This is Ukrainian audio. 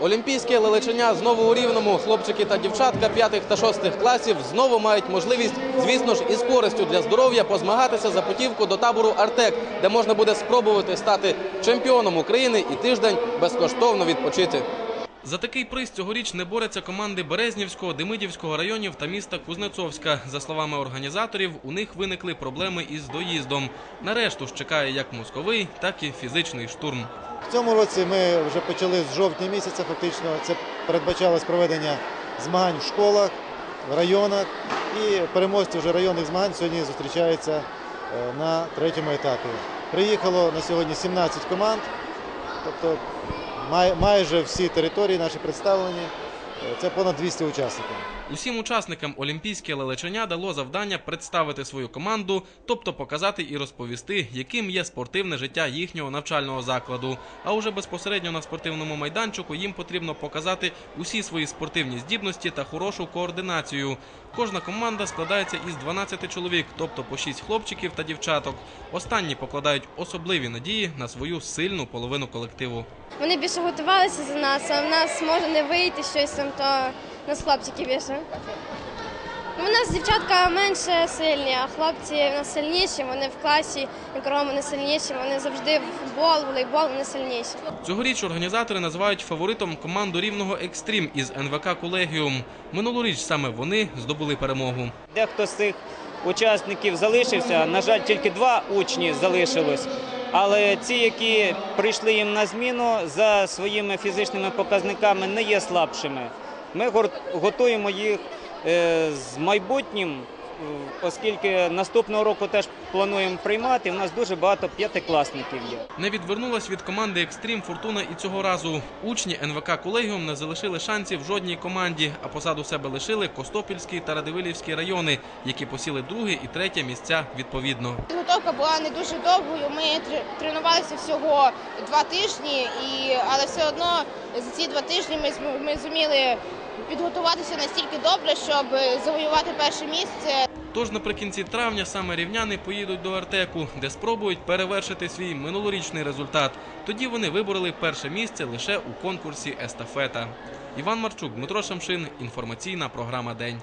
Олімпійське лелечення знову у рівному. Хлопчики та дівчатка п'ятих та шостих класів знову мають можливість, звісно ж, із користю для здоров'я позмагатися за путівку до табору Артек, де можна буде спробувати стати чемпіоном України і тиждень безкоштовно відпочити. За такий приз цьогоріч не борються команди Березнівського, Демидівського районів та міста Кузнецовська. За словами організаторів, у них виникли проблеми із доїздом. Нарешту ж чекає як мозковий, так і фізичний штурм. В цьому році ми вже почали з жовтня місяця. Фактично, це передбачалось проведення змагань в школах, в районах. І переможці вже районних змагань сьогодні зустрічаються е, на третьому етапі. Приїхало на сьогодні 17 команд, тобто май- майже всі території наші представлені. Це понад 200 учасників. Усім учасникам олімпійське лелечення дало завдання представити свою команду, тобто показати і розповісти, яким є спортивне життя їхнього навчального закладу. А уже безпосередньо на спортивному майданчику їм потрібно показати усі свої спортивні здібності та хорошу координацію. Кожна команда складається із 12 чоловік, тобто по 6 хлопчиків та дівчаток. Останні покладають особливі надії на свою сильну половину колективу. Вони більше готувалися за нас, а в нас може не вийти щось там, то нас хлопчики більше. У нас дівчатка менше сильні, а хлопці в нас сильніші, вони в класі, якого вони сильніші, вони завжди в футбол, волейбол, вони сильніші. Цьогоріч організатори називають фаворитом команду рівного Екстрім із НВК Колегіум. Минулоріч саме вони здобули перемогу. Дехто з цих учасників залишився. На жаль, тільки два учні залишилось. Але ці, які прийшли їм на зміну, за своїми фізичними показниками не є слабшими. Ми готуємо їх з майбутнім, е, оскільки наступного року теж плануємо приймати. У нас дуже багато п'ятикласників є. Не відвернулась від команди Екстрім Фортуна і цього разу. Учні НВК Колегіум не залишили шансів жодній команді, а позаду себе лишили Костопільський та Радивилівський райони, які посіли друге і третє місця відповідно. Підготовка була не дуже довгою. Ми тр- тренувалися всього два тижні, і, але все одно за ці два тижні ми, ми зуміли підготуватися настільки добре, щоб завоювати перше місце. Тож наприкінці травня саме рівняни поїдуть до Артеку, де спробують перевершити свій минулорічний результат. Тоді вони вибороли перше місце лише у конкурсі Естафета. Іван Марчук, Дмитро Шамшин. Інформаційна програма День.